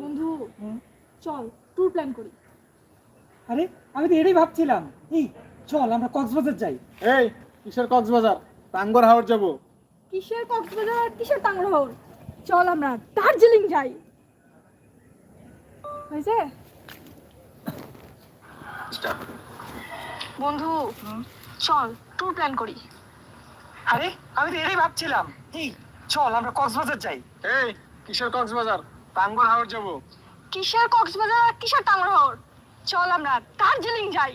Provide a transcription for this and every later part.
বন্ধু চল tour plan করি। আরে আমি তো এটাই ভাবছিলাম। এই চল আমরা কক্সবাজার যাই। এই কিসের কক্সবাজার? টাঙ্গর হাওড় যাব। কিসের কক্সবাজার? আর কিসের টাঙ্গরহর চল আমরা দার্জিলিং যাই। হয়েছে? বন্ধু চল ট্যুর প্ল্যান করি। আরে আমি তো এটাই ভাবছিলাম। এই চল আমরা কক্সবাজার যাই। এই কিসের কক্সবাজার? টাঙ্গর হাওড় যাব। কিসের কক্সবাজার আর কিসের টাঙ্গরহর চল আমরা দার্জিলিং যাই।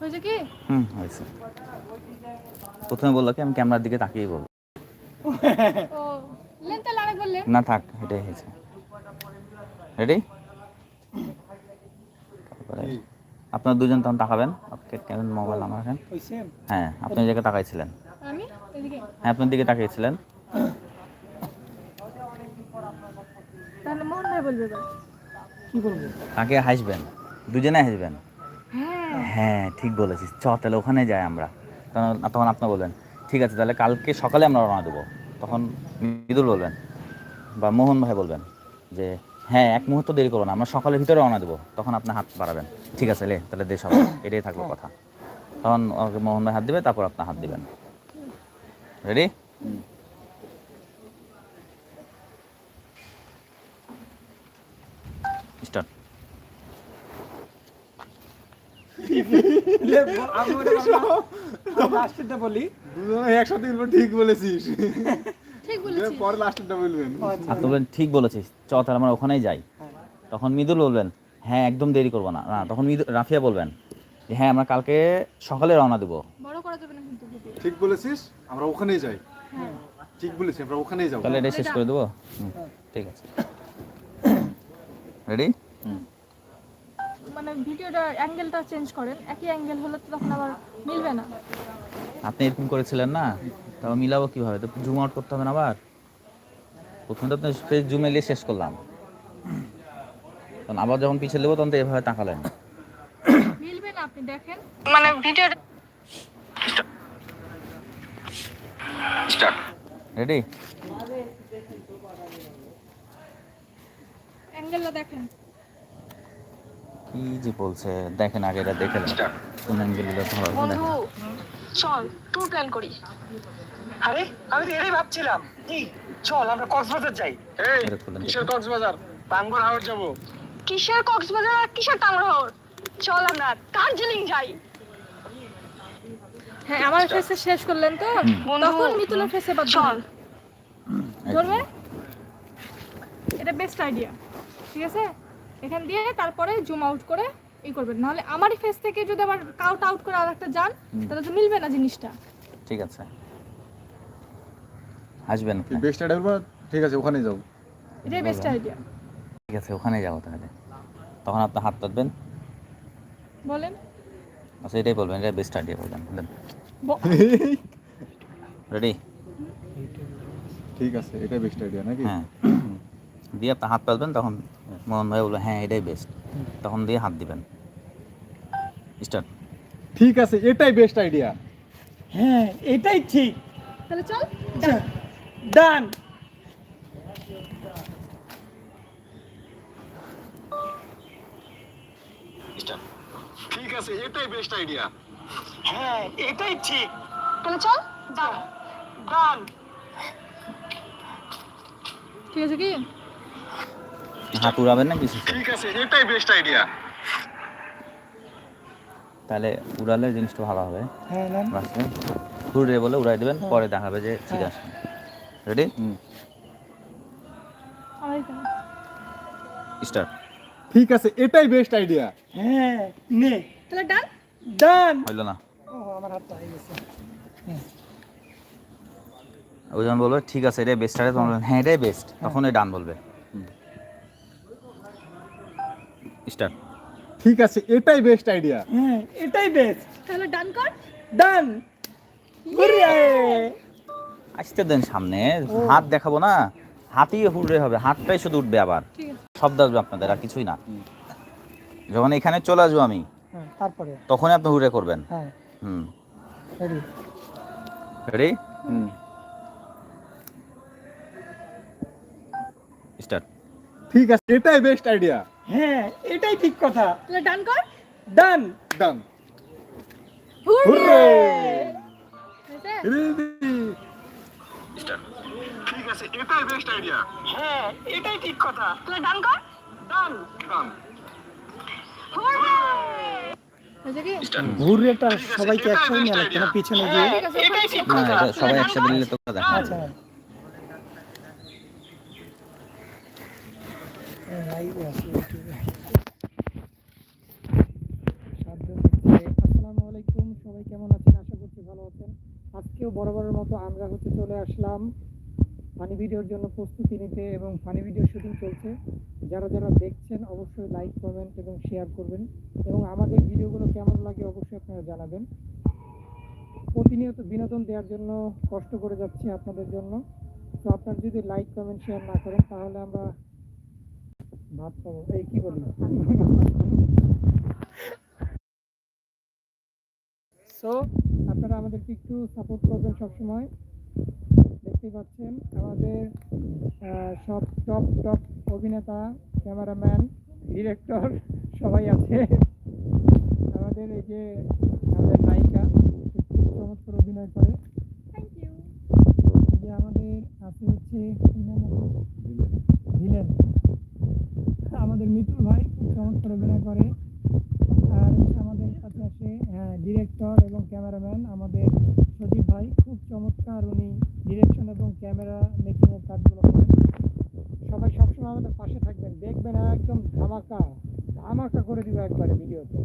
হয়েছে কি? হুম হয়েছে। প্রথমে বলল কি আমি ক্যামেরার দিকে তাকিয়ে বলব। ও আরেক না থাক এটাই হয়েছে। রেডি তারপরে আপনার দুজন তখন তাকাবেন কেমন মোবাইল আমার হ্যাঁ আপনি জায়গায় তাকাইছিলেন। আমি? এদিকে। হ্যাঁ আপনার দিকে তাকিয়েছিলেন তাহলে মোহন ভাই বলবে এবার কি তাকে হাসবেন? দুজনে হাসবেন? হ্যাঁ। হ্যাঁ ঠিক বলেছিস। চ তাহলে ওখানে যাই আমরা। তখন তখন আপনি বলবেন ঠিক আছে তাহলে কালকে সকালে আমরা রওনা দেবো। তখন মৃদুল বলবেন বা মোহন ভাই বলবেন যে হ্যাঁ এক মুহূর্ত দেরি করব না আমরা সকালের ভিতরে রওনা দেবো। তখন আপনি হাত বাড়াবেন। ঠিক আছে লে তাহলে দেশ হবে এটাই থাকল কথা। তখন ওকে মোহন ভাই হাত দিবে তারপর আপনার হাত দিবেন। রেডি স্টার্ট আমি ওটা বলব না। আমি লাস্টেরটা বলি। একসাথে ঠিক বলেছিস। ঠিক বলেছি পরে লাস্টেরটা বলবেন। আচ্ছা। বলবেন ঠিক বলেছিস। চ তাহলে আমরা ওখানেই যাই। তখন মৃদুল বলবেন হ্যাঁ একদম দেরি করব না। না তখন মৃদু রাফিয়া বলবেন যে হ্যাঁ আমরা কালকে সকালে রওনা দেবো। ঠিক বলেছিস আমরা ওখানেই যাই। ঠিক বলেছিস আমরা ওখানেই যাব। তাহলে এটা শেষ করে দেবো? হুম, ঠিক আছে। রেডি? মানে ভিডিওটা অ্যাঙ্গেলটা চেঞ্জ করেন। একই অ্যাঙ্গেল হলে তো তখন আবার মিলবে না। আপনি এরকম করেছিলেন না? তাও মিলাবো কীভাবে? তো জুম আউট করতে হবে না আবার? প্রথমে তো আপনি জুম এলিয়ে শেষ করলাম। তখন আবার যখন পিছিয়ে দেবো তখন তো এভাবে তাকালেন। মিলবে না আপনি দেখেন। মানে ভিডিওটা রেডি অ্যাঙ্গেলটা দেখেন। কি যে বলছে? দেখেন আগে এটা দেখে নেন। কোন অ্যাঙ্গেলগুলো ভালো বন্ধু চল ট্যুর প্ল্যান করি। আরে আমি তো এটাই ভাবছিলাম। এই চল আমরা কক্সবাজার যাই। এই কিসের কক্সবাজার? টাঙ্গর হাওড় যাব। কিসের কক্সবাজার আর কিসের টাঙ্গরহর চল আমরা দার্জিলিং যাই। হ্যাঁ আমার ফেসে শেষ করলেন তো? তখন মিতুলের ফেসে বাদ চল। ধরবে? এটা বেস্ট আইডিয়া ঠিক আছে? এখান দিয়ে তারপরে জুম আউট করে ই করবেন। নাহলে আমারই ফেস থেকে যদি আবার কাউট আউট করে আর একটা যান তাহলে তো মিলবে না জিনিসটা। ঠিক আছে। আসবেন বেস্ট আইডিয়া বলব ঠিক আছে ওখানেই যাব। এটাই বেস্ট আইডিয়া ঠিক আছে ওখানে যাব তাহলে। তখন আপনি হাত পাতবেন। বলেন। আচ্ছা এটাই বলবেন এটা বেস্ট আইডিয়া বলবেন রেডি ঠিক আছে এটাই বেস্ট আইডিয়া নাকি? হ্যাঁ। দিয়ে আপনি হাত পাতবেন তখন মোহন ভাই বলবে হ্যাঁ এটাই বেস্ট তখন দিয়ে হাত দিবেন। স্টার্ট ঠিক আছে এটাই বেস্ট আইডিয়া হ্যাঁ এটাই ঠিক। তাহলে চল ডান ঠিক আছে এটাই বেস্ট আইডিয়া হ্যাঁ এটাই ঠিক। তাহলে চল দাঁড়া ডান ঠিক আছে কি? হাত উড়াবেন না কিছু? ঠিক আছে এটাই বেস্ট আইডিয়া তাহলে উড়ালে জিনিসটা ভালো হবে। হ্যাঁ ঘুরে বলে উড়াই দেবেন পরে দেখাবে যে ঠিক আছে। রেডি স্টার্ট ঠিক আছে এটাই বেস্ট আইডিয়া হ্যাঁ নে। তাহলে ডান। ডান। হইল না। আমার হাতটা হয়ে গেছে। যখন বলবে ঠিক আছে এটাই বেস্ট আরে হ্যাঁ এটাই বেস্ট তখন এই ডান বলবে। স্টার্ট ঠিক আছে এটাই বেস্ট আইডিয়া হ্যাঁ এটাই বেস্ট তাহলে ডান কর। ডান ঘুরে আয়। আসতে দেন সামনে হাত দেখাবো না হাতই হুড়ে হবে হাতটাই শুধু উঠবে আবার। শব্দ আসবে আপনাদের আর কিছুই না। যখন এখানে চলে আসব আমি হ্যাঁ তারপরে। তখনই আপনি হুড়ে করবেন। হ্যাঁ। হুম। রেডি রেডি হুম। স্টার্ট ঠিক আছে এটাই বেস্ট আইডিয়া হ্যাঁ এটাই ঠিক কথা। তাহলে ডান কর। ডান। ডান। হুররে! হয়েছে? ঠিক আছে এটাই বেস্ট আইডিয়া হ্যাঁ এটাই ঠিক কথা। তাহলে ডান কর। ডান। ডান। ঘুরেটা সবাইকে একসঙ্গে নিয়ে লাগছে না পিছনে গিয়ে। এটাই ঠিক না কথা এটা সবাই একসাথে নিলে তো কথা। আচ্ছা। আসসালামু আলাইকুম সবাই কেমন আছেন? আশা করছি ভালো আছেন। আজকেও বরাবরের মতো আমরা হচ্ছে চলে আসলাম ফানি ভিডিওর জন্য প্রস্তুতি নিতে এবং ফানি ভিডিও শুটিং চলছে। যারা যারা দেখছেন, অবশ্যই লাইক, কমেন্ট এবং শেয়ার করবেন এবং আমাদের ভিডিওগুলো কেমন লাগে অবশ্যই আপনারা জানাবেন। প্রতিনিয়ত বিনোদন দেওয়ার জন্য কষ্ট করে যাচ্ছি আপনাদের জন্য। তো আপনারা যদি লাইক, কমেন্ট, শেয়ার না করেন, তাহলে আমরা ভাত পাবো এই কি বলি? সো আপনারা আমাদেরকে একটু সাপোর্ট করবেন সবসময়। দেখতে পাচ্ছেন আমাদের সব টপ টপ অভিনেতা ক্যামেরাম্যান ডিরেক্টর সবাই আছে। আমাদের এই যে আমাদের নায়িকা চমৎকার অভিনয় করে। যে আমাদের আছে হচ্ছে? ভিলেন। আমাদের মিতুল ভাই খুব চমৎকার অভিনয় করে। আর আমাদের সাথে আছে ডিরেক্টর এবং ক্যামেরাম্যান আমাদের সজীব ভাই। খুব চমৎকার উনি ডিরেকশন এবং ক্যামেরা মেকিং এর কাজগুলো করেন। সবাই সবসময় আমাদের পাশে থাকবেন। দেখবেন একদম ধামাকা ধামাকা করে দিবে একবারে ভিডিওতে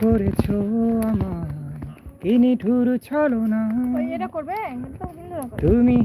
করেছ আমায়। কি নিঠুর ছলো না ওই এটা করবে? এটা তো হিন্দু না করে। তুমি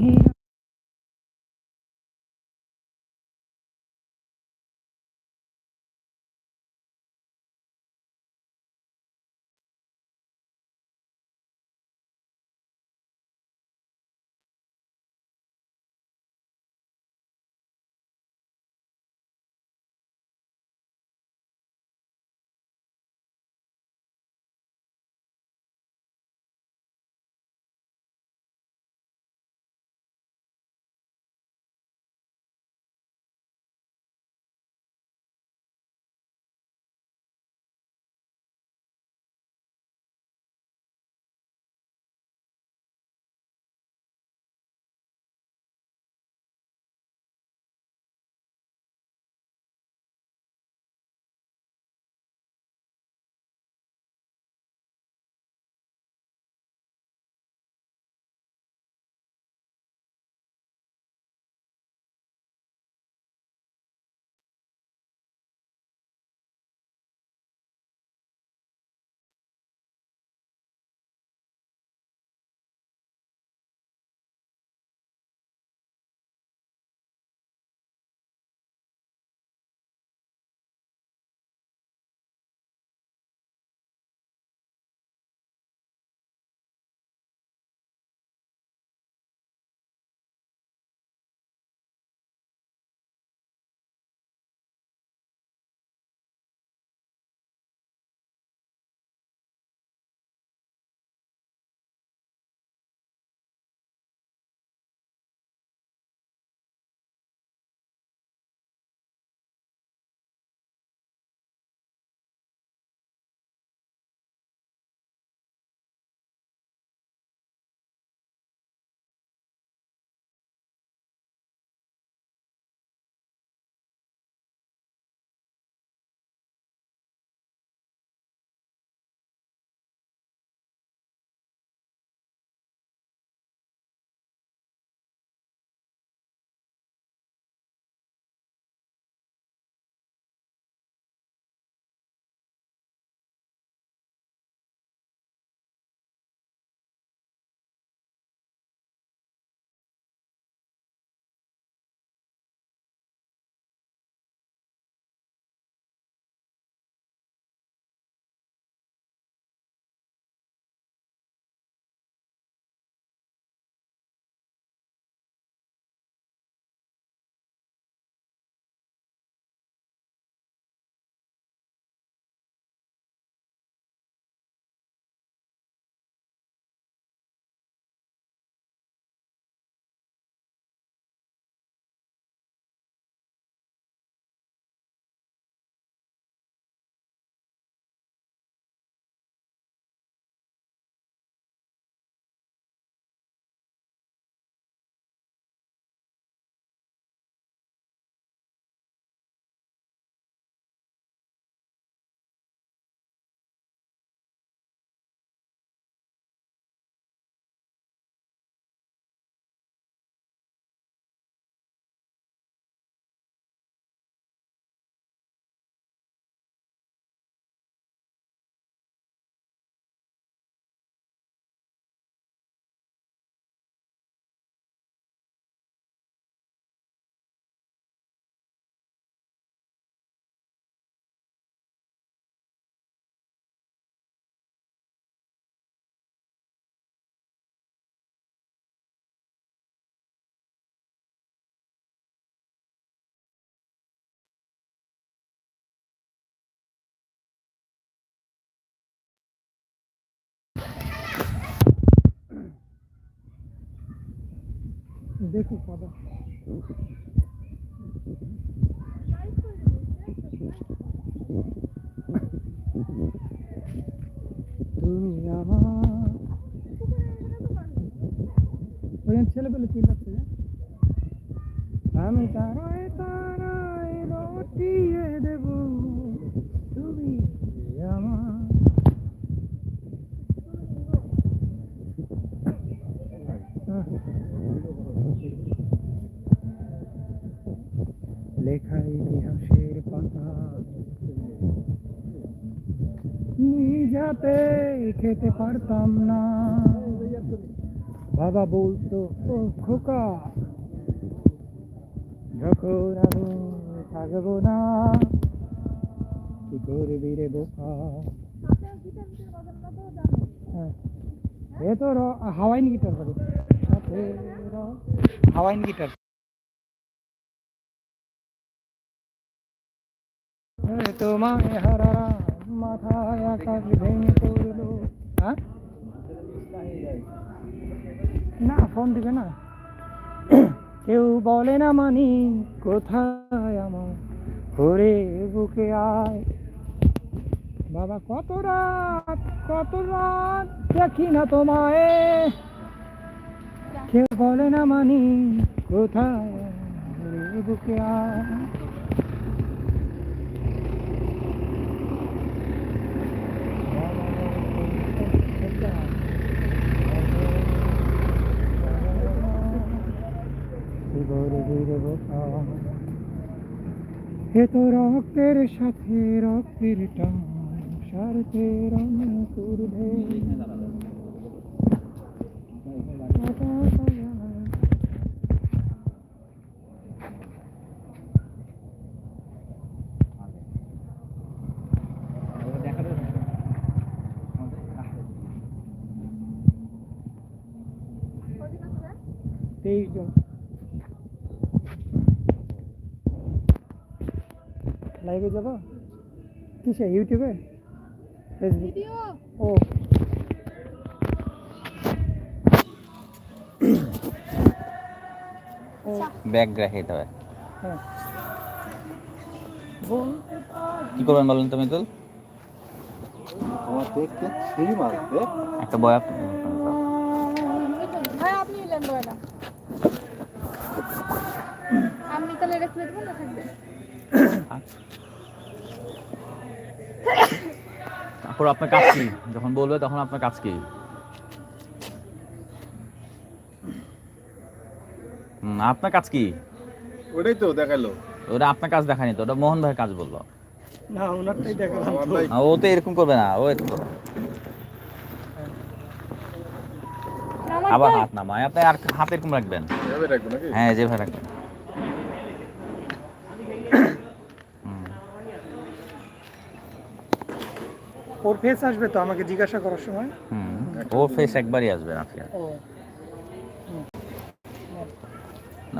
তুমি আমার ছেলে পেলে চিল্লাচ্ছে যে। আমি তারায় তারায় রটিয়ে দেব তুমি আমার লেখা ইতিহাসের পাতা। নিজাতে খেতে পারতাম না। বাবা বলতো ও খোকা যখন আমি থাকব না কি করবি রে বোকা? হ্যাঁ। এ তো হাওয়াইন গিটার করে হাওয়াইন গিটার। তোমায় হারারা মাথায় আকাশ ভেঙে পড়ল। হ্যাঁ? না ফোন দিবে না। কেউ বলে না মানি, কোথায় আমার ঘরে বুকে আয়। বাবা, কত রাত কত রাত, দেখি না তোমায়। কেউ বলে না মানি, কোথায় বুকে আয় এ তো রক্তের সাথে রক্তের টান স্বার্থের করবে। তেইশ জন লাইভে যাব কিসে ইউটিউবে ফেসবুক ভিডিও ও ব্যাগ রেখে হ্যাঁ। কি করবেন বলেন তো মিতুল? আমার দেখতে সেই মারবে। একটা বয় আপ- ভাই আপনি নিলেন দয়টা আমি তাহলে রেখে দেবো না থাকবে? তারপর আপনার কাজ কি? যখন বলবে তখন আপনার কাজ কি? আপনার কাজ কি? ওটাই তো দেখাল। ওটা আপনার কাজ দেখানি তো ওটা মোহন ভাইয়ের কাজ বলল। না ওনারটাই দেখালাম ও তো এরকম করবে না ও এরকম করবে। আবার হাত নামায় আপনি আর হাত এরকম রাখবেন? হ্যাঁ যেভাবে রাখবেন। ওর ফেস আসবে তো আমাকে জিজ্ঞাসা করার সময়? হুম ওর ফেস একবারই আসবে আজকে ও। না,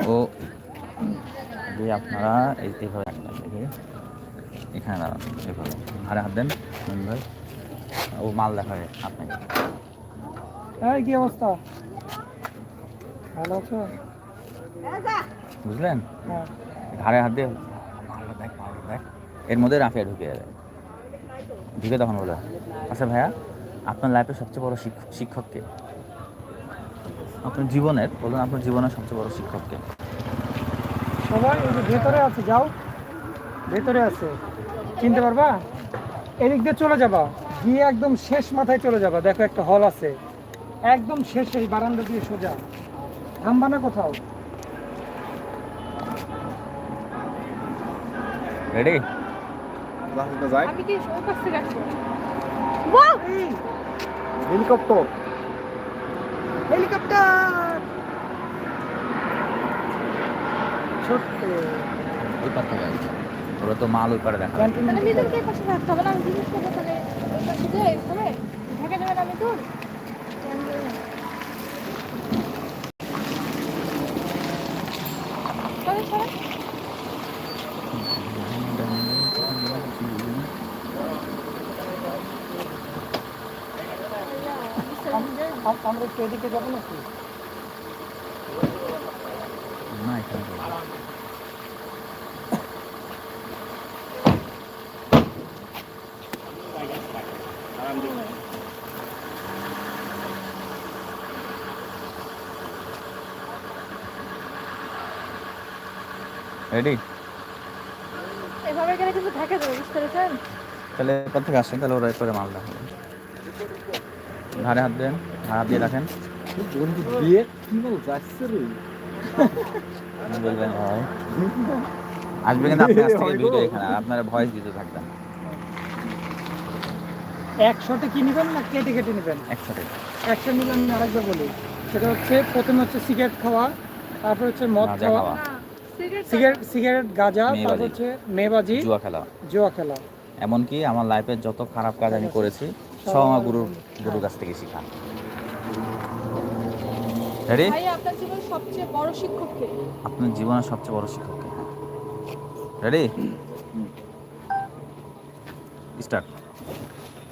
ও যে আপনারা এই এইভাবে এখানে দাঁড়ান এইভাবে। ঘাড়ে হাত দেন ভাই ও মাল দেখা দেখাবে আপনাকে। এই কি অবস্থা? ভালো আছো? বুঝলেন? হ্যাঁ। ঘাড়ে হাত দিয়ে মালটা দেখ মালটা দেখ। এর মধ্যে রাফিয়া ঢুকে যাবে। ঢুকে তখন বলে আচ্ছা ভাইয়া আপনার লাইফের সবচেয়ে বড় শিক্ষক শিক্ষককে আপনার জীবনের বলুন আপনার জীবনের সবচেয়ে বড় শিক্ষককে সবাই এই যে ভেতরে আছে যাও। ভেতরে আছে। চিনতে পারবা? এদিক দিয়ে চলে যাবা। গিয়ে একদম শেষ মাথায় চলে যাবা। দেখো একটা হল আছে। একদম শেষ এই বারান্দা দিয়ে সোজা। থামবা না কোথাও। রেডি আমি কি হেলিকপ্টার হেলিকপ্টার। ছোট্ট ওই। ওরা তো মাল ওই পারে দেখা মানে মিতুলকে এই পাশে রাখতে হবে না আমি জিজ্ঞেস করব তাহলে। ওই পাশে ঢাকা যাবে না সরে আম- আমরা একটু এদিকে যাব নাকি? রেডি এভাবে গেলে কিন্তু ঢাকা যাবে বুঝতে পেরেছেন? তাহলে কোথা থেকে আসছেন তাহলে ওরা করে মাল ঘাড়ে হাত দেন। ঘাড়ে দিয়ে রাখেন। বন্ধু বিয়ে কি বল যাচ্ছে রে বলবেন ভাই। আসবে কিন্তু আপনি আজ থেকে ভিডিও এখানে আপনারা ভয়েস দিতে থাকবেন। একশোতে কি নেবেন না কেটে কেটে নেবেন? একসাথে একশো নিলে আমি আরেকবার বলি। সেটা হচ্ছে প্রথমে হচ্ছে সিগারেট খাওয়া তারপর হচ্ছে মদ খাওয়া। সিগারেট সিগারেট গাঁজা তারপর হচ্ছে মেয়েবাজি জুয়া খেলা। জুয়া খেলা। এমনকি আমার লাইফের যত খারাপ কাজ আমি করেছি সব আমার গুরুর গুরুর কাছ থেকে শিখা। রেডি আপনার জীবনের সবচেয়ে বড় শিক্ষক কে? আপনার জীবনের সবচেয়ে বড় শিক্ষক রেডি স্টার্ট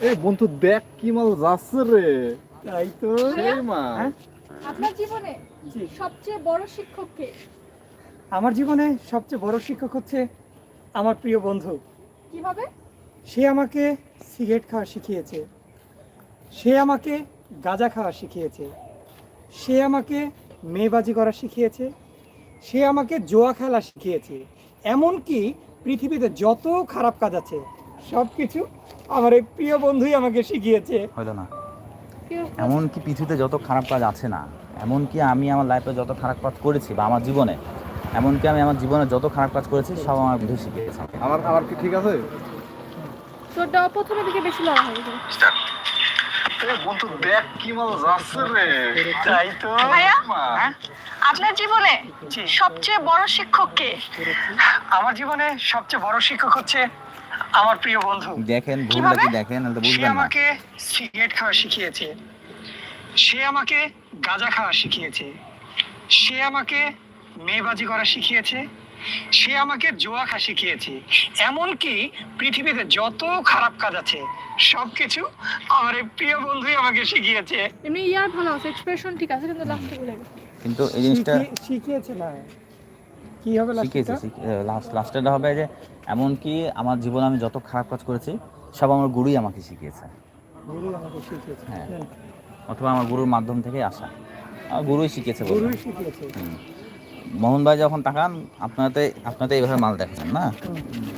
এই বন্ধু দেখ কি মাল যাচ্ছে রে। তাই তো। সেই হ্যাঁ? আপনার জীবনে সবচেয়ে বড় শিক্ষক কে? আমার জীবনে সবচেয়ে বড় শিক্ষক হচ্ছে আমার প্রিয় বন্ধু। কীভাবে? সে আমাকে সিগারেট খাওয়া শিখিয়েছে। সে আমাকে গাঁজা খাওয়া শিখিয়েছে। সে আমাকে মেয়েবাজি করা শিখিয়েছে সে আমাকে জোয়া খেলা শিখিয়েছে এমনকি পৃথিবীতে যত খারাপ কাজ আছে সব কিছু আমার এই প্রিয় বন্ধুই আমাকে শিখিয়েছে। হয়তো না। কি- এমনকি পৃথিবীতে যত খারাপ কাজ আছে না এমনকি আমি আমার লাইফে যত খারাপ কাজ করেছি বা আমার জীবনে এমনকি আমি আমার জীবনে যত খারাপ কাজ করেছি সব আমার বন্ধু শিখিয়েছে আমার আমার কি ঠিক আছে? তোরটা প্রথমের দিকে বেশি লড়া হয়ে বন্ধু দেখ কি মাল যাচ্ছে রে। তাই তো। ভাইয়া আপনার জীবনে সবচেয়ে বড় শিক্ষক কে? আমার জীবনে সবচেয়ে বড় শিক্ষক হচ্ছে আমার প্রিয় বন্ধু। দেখেন ভুল? নাকি দেখেন? বুঝবেন না। আমাকে সিগারেট খাওয়া শিখিয়েছে। সে আমাকে গাঁজা খাওয়া শিখিয়েছে। সে আমাকে মেয়েবাজি করা শিখিয়েছে। সে আমাকে জোয়া খা শিখিয়েছে এমনকি পৃথিবীতে যত খারাপ কাজ আছে সবকিছু আমার প্রিয় বন্ধুই আমাকে শিখিয়েছে। এমনি ইয়ার ভালো আছে এক্সপ্রেশন ঠিক আছে কিন্তু লাস্টে ভুলে গেছে। কিন্তু এই জিনিসটা শিখিয়েছে না। কি হবে শিখিয়েছে লাস্ট লাস্টেরটা হবে যে এমনকি আমার জীবনে আমি যত খারাপ কাজ করেছি সব আমার গুরুই আমাকে শিখিয়েছে। গুরু আমাকে শিখিয়েছে। হ্যাঁ। অথবা আমার গুরুর মাধ্যম থেকেই আসা। আমার গুরুই শিখিয়েছে। গুরুই শিখিয়েছে। হুম। মোহন ভাই যখন তাকান আপনাতে আপনাতে এইভাবে মাল দেখেন না?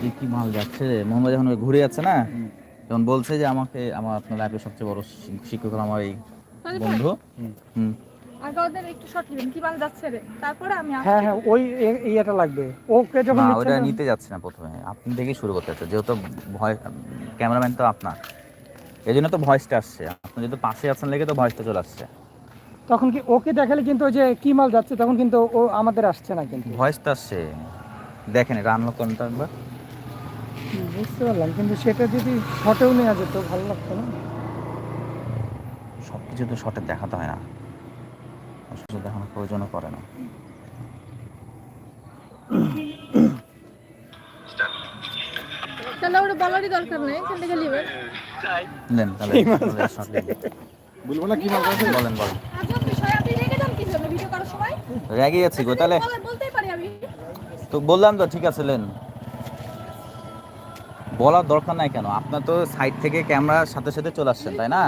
কি কি মাল যাচ্ছে মোহন ভাই যখন ঘুরে যাচ্ছে না? তখন বলছে যে আমাকে আমার আপনার লাইফের সবচেয়ে বড় শিক্ষক হলো আমার এই বন্ধু। হুম। আগে ওদের একটু শর্ট দিবেন কি যাচ্ছে রে? তারপরে আমি হ্যাঁ হ্যাঁ ওই এ- ইয়েটা লাগবে। ওকে যখন না ওটা নিতে যাচ্ছে না প্রথমে। আপনি থেকেই শুরু করতে হচ্ছে যেহেতু ভয় ক্যামেরাম্যান তো আপনার। এই জন্য তো ভয়েসটা আসছে। আপনি যেহেতু পাশে আছেন লেগে তো ভয়েসটা চলে আসছে। তখন কি ওকে দেখালে কিন্তু ওই যে কি মাল যাচ্ছে তখন কিন্তু ও আমাদের আসছে না কিন্তু। ভয়েসটা আসছে। দেখেন এটা আনলক করেন তো একবার। বুঝতে পারলাম কিন্তু সেটা যদি শটেও নেওয়া যেত ভালো লাগতো না। সব কিছু তো শর্টে দেখাতে হয় না। আসলে দেখানোর প্রয়োজনও করে না। তাহলে ওটা বলারই দরকার নেই এখান থেকে নেবেন নেন তাহলে বলব না কি বলেন বলেন আজব বিষয় আপনি রেগে যান কি জন্য ভিডিও করার সময় রেগে গেছি গো তাহলে তো বললাম তো ঠিক আছে লেন। বলার দরকার নাই কেন? আপনার তো সাইড থেকে ক্যামেরার সাথে সাথে চলে আসছেন তাই না।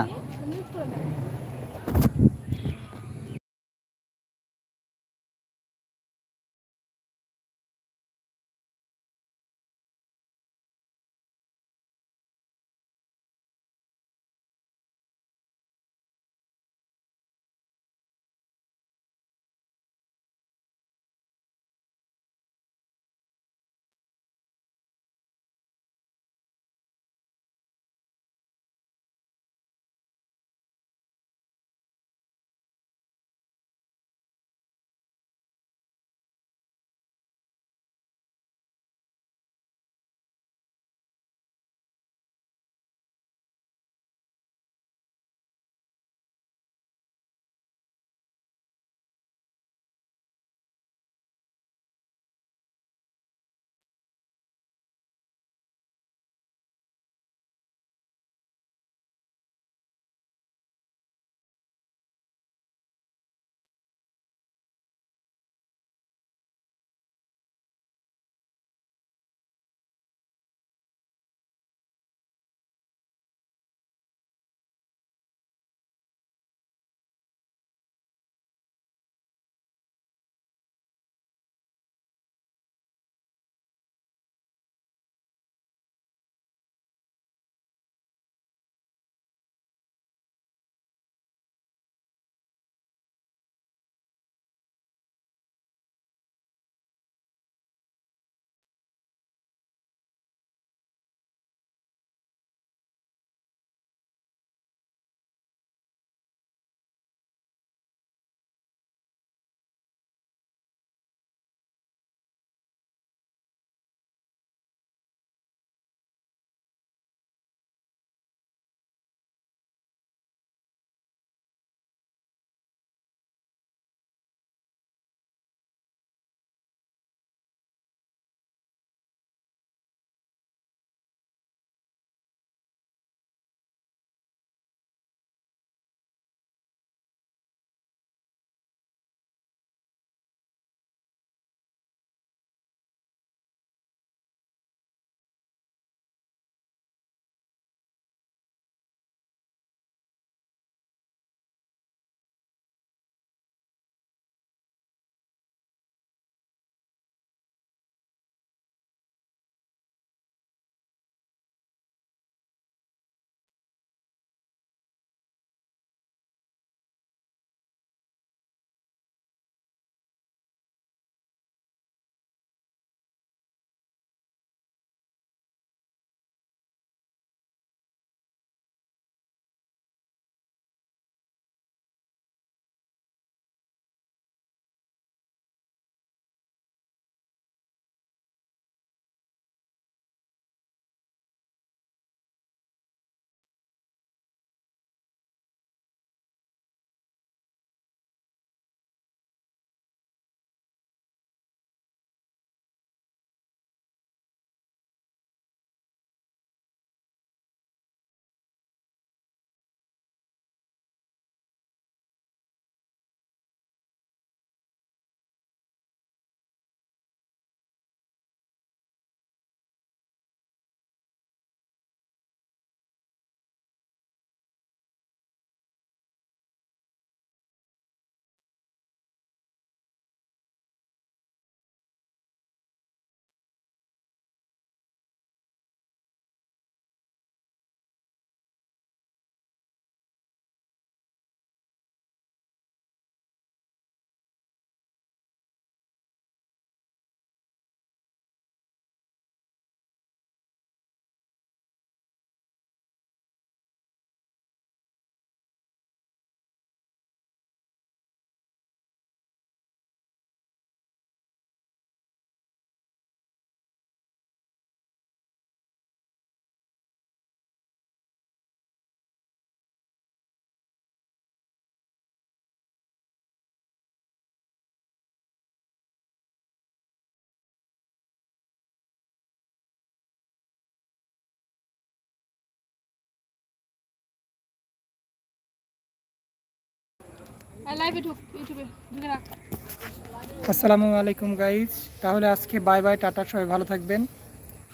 আসসালামু আলাইকুম গাইজ তাহলে আজকে বাই বাই টাটা, সবাই ভালো থাকবেন।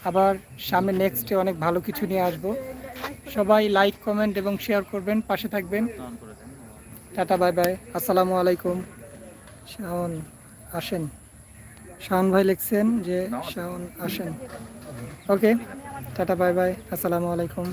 আবার সামনে নেক্সটে অনেক ভালো কিছু নিয়ে আসব। সবাই লাইক কমেন্ট এবং শেয়ার করবেন, পাশে থাকবেন। টাটা বাই বাই আসসালামু আলাইকুম। শাওন আসেন। শাওন ভাই লিখছেন যে শাওন আসেন। ওকে টাটা বাই বাই আসসালামু আলাইকুম।